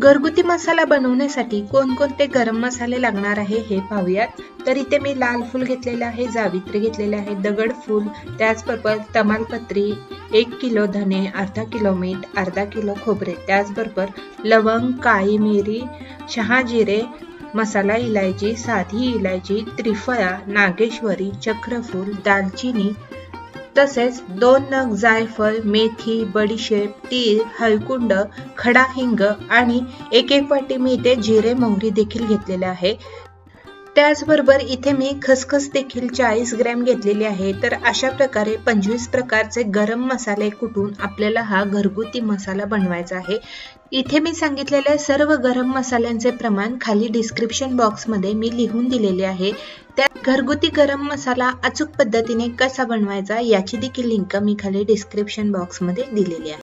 घरगुती मसाला बनवण्यासाठी कोणकोणते गरम मसाले लागणार आहे हे पाहूयात. तर इथे मी लाल फूल घेतलेले आहे जावित्री घेतलेले आहे दगड फूल त्याचबरोबर तमालपत्री एक किलो धने अर्धा किलो मीठ अर्धा किलो खोबरे त्याचबरोबर लवंग काळी मिरी शहाजिरे मसाला इलायची साधी इलायची त्रिफळा नागेश्वरी चक्रफूल दालचिनी तसेच दोन नग जायफळ मेथी बडीशेप तीळ हळकुंड खडा हिंग आणि एक एक वाटी मी इथे जिरे मोहरी देखील घेतलेले आहे. त्याचबरोबर इथे मी खसखस देखील चाळीस ग्रॅम घेतलेली आहे. तर अशा प्रकारे पंचवीस प्रकारचे गरम मसाले कुटून आपल्याला हा घरगुती मसाला बनवायचा आहे. इथे मी सांगितलेल्या सर्व गरम मसाल्यांचे प्रमाण खाली डिस्क्रिप्शन बॉक्समध्ये मी लिहून दिलेले आहे. त्या घरगुती गरम मसाला अचूक पद्धतीने कसा बनवायचा याची देखील लिंक मी खाली डिस्क्रिप्शन बॉक्समध्ये दिलेली आहे.